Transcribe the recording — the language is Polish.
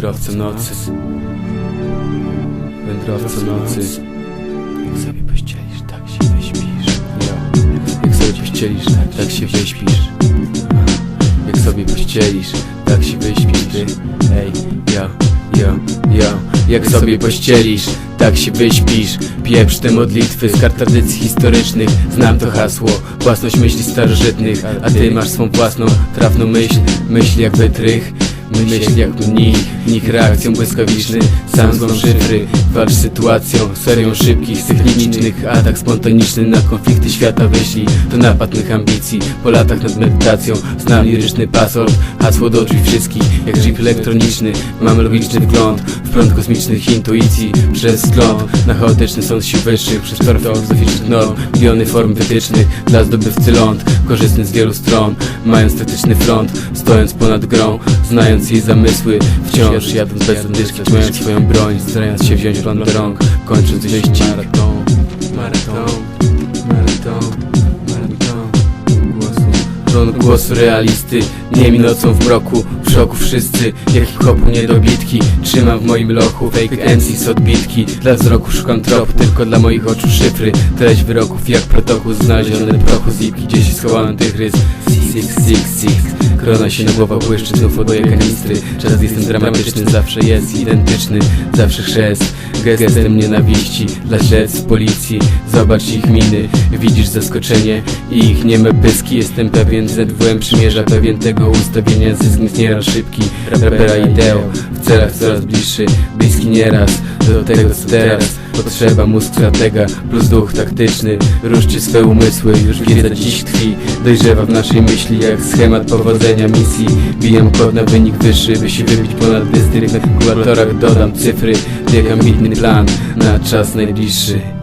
Wędrowca nocy. Wędrowca nocy. Jak sobie pościelisz, tak się wyśpisz. Jak sobie pościelisz, tak się wyśpisz. Jak sobie pościelisz, tak się wyśpisz ty. Ej, yo, yo, yo. Jak sobie pościelisz, tak się wyśpisz. Pieprz te modlitwy z kart tradycji historycznych. Znam to hasło, własność myśli starożytnych. A ty masz swą własną, trafną myśl. Myśl jak wytrych Myśl jak mnich, nich reakcją błyskawiczny. Sam złam szyfry, walcz sytuacją Serią szybkich, cyklicznych Atak spontaniczny na konflikty świata. Wyślij To napad mych ambicji, po latach nad medytacją Znam liryczny pasort, hasło do drzwi wszystkich Jak jeep elektroniczny, mam logiczny wgląd W prąd kosmicznych intuicji. Przez wzgląd na chaotyczny sąd sił wyższych Przez perfekt filozoficznych norm Miliony form wytycznych dla zdobywcy ląd Korzystny z wielu stron, mając taktyczny front Stojąc ponad grą, znając jej zamysły Wciąż jadąc bez zadyszki, trzymając swoją broń Starając się wziąć plon do rąk, kończąc wyścig maraton, maraton, Ton głosu realisty, nie mi nocą w mroku W szoku wszyscy, jak hip-hopu niedobitki Trzymam w moim lochu fake MCs odbitki Dla wzroku szukam tropu, tylko dla moich oczu szyfry. Treść wyroków jak protokół znaleziony prochu zipki Gdzieś schowałem tygrys Six, six, six Krona się na głowa błyszczy, znów oboje kanistry. Czas jestem dramatyczny, zawsze jest identyczny Zawsze chrzest, gestem nienawiści Dla śledztw policji, zobacz ich miny Widzisz zaskoczenie? I ich nieme pyski Jestem pewien, ZWM przymierza pewien tego ustawienia Zysk nieraz szybki, rapera ideo W celach coraz bliższy, bliski nieraz. Do tego co teraz Potrzeba mózg stratega plus duch taktyczny. Ruszcie swe umysły, już wiedza dziś tkwi. Dojrzewa w naszej myśli jak schemat powodzenia misji. Bijam kod na wynik wyższy, by się wybić ponad dystrykt. Na kalkulatorach dodam cyfry, jak ambitny plan Na czas najbliższy